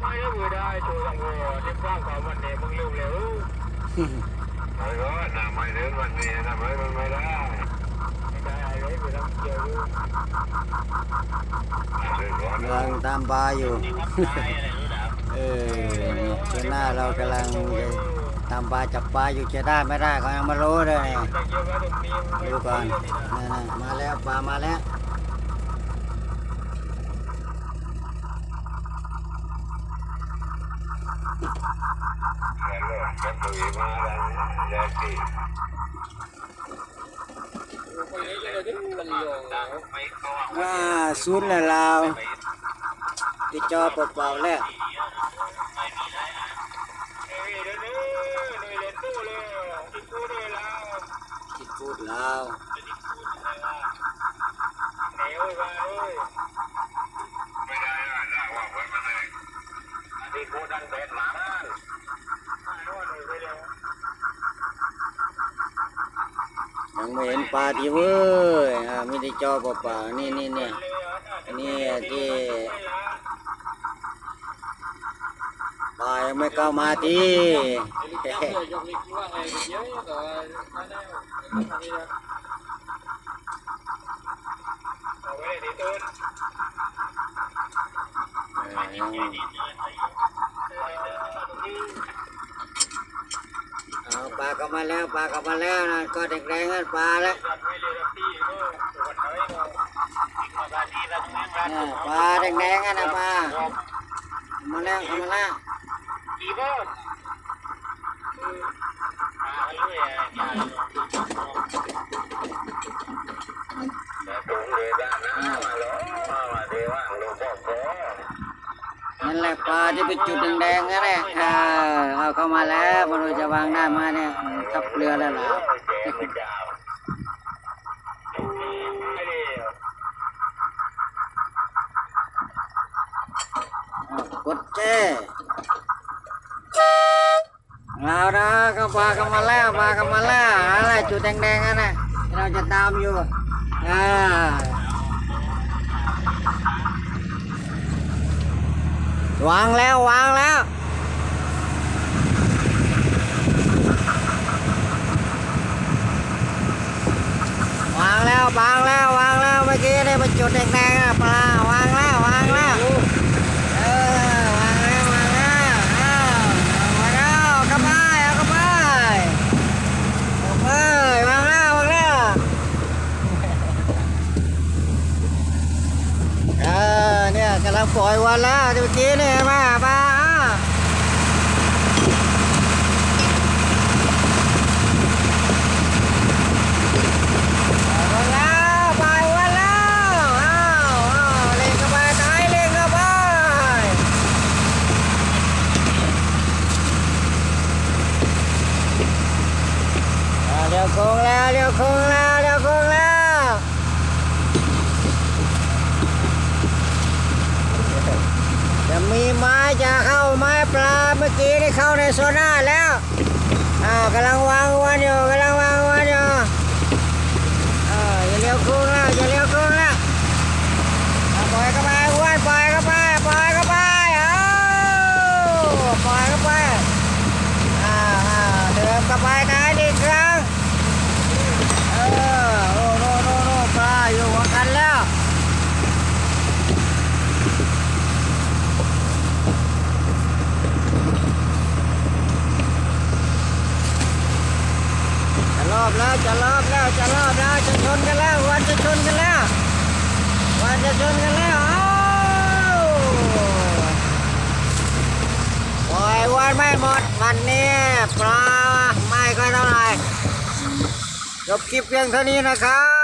ไม่ก็คือได้ชูสังโวที่สร้างามวันเดมึงเร็วเร็วไอ้ก็หนาไม่เดินวันนี้ทำอะไรมันไม่ได้ไม่ได้ไอ้ก็ไม่ต้องเจอเมืองตามปลาอยู่ เออเจ้าหน้าเรากำลังตามปลาจับปลาอยู่จะได้ไม่ได้เขายังไม่รู้เลยดูก่อนมาแล้วปลามาแล้ว อ่าศูนแล้วเราที่จอเปล่าๆแล้วที่พูดแล้วยัง ไม่เห็นปลาทีเว้ยอ่ามีที่จอเปล่าๆนี่นี่เนี่ยนี่ที่ปลายังไม่เข้ามาที่า ปลาเข้ามาแล้วปลาเข้ามาแล้วนะก็แดงๆนั่นปลาแล้วเนี่ยปลาแดงๆนั่นนะปลาเข้ามาแล้วเข้ามาแล้วนั่นแหละปลาที่เป็นจุดแดงๆนั่นแหละอ่เอาเข้ามาแล้ว ไมันจะวางได้ามาเนี่ยทับเรือแล้วล่ะเอกดแจ้เอานะก็ปลาเข้ามาแล้วปลาเข้ามาแล้วอะไรจุดแดงๆนั่นนะเราจะตามอยู่อ่าวางแล้ววางแล้ว วางแล้ววางแล้วเมื่อกี้ได้มาจุดแดงๆอะปลาวางแล้ววางแล้วเออวางแล้ววางแล้วเอาวางแล้วกระบายเอากระบายเอาไปวางแล้ววางแล้วเออเนี่ยกำลังปล่อยวันแล้วเมื่อกี้เนี่ยมาปลาอะ วันแล้วไปวันแล้วอ้าวอ้าวเล่นเข้าไปไหนเล่นเข้าไปอ่าเดี๋ยวโค้งแล้วเดี๋ยวโค้งแล้วเดี๋ยวโค้งแล้วจะมีไม้จะเข้าไม้ปลาเมื่อ กี้ได้เข้าในโซน่าแล้วอ้าวกำลังวางวันอยู่กำลังวางวันอยู่เอออย่าเลี้ยวคู่นะล้วอย่าเลี้ยวโค้งแล้วเอาปล่อยเข้าไปอ้วนปล่อยเข้าไปปล่อยเข้าไปเอาปล่อยเข้าไปอ่าอ่าเดินเข้าไปนายอีกครั้งเออโอ้โน่โน่โน่ปลาอยู่หัวกันแล้วจะรอบแล้ว จะรอบแล้วจะรอบแล้วจะชนกันแล้ววันจะชนกันแล้ววันจะชนกันแล้วอ้าปล่อยวันไม่หมดวันนี้ปลาไม่ค่อยเท่าไหร่จบคลิปเพียงเท่านี้นะครับ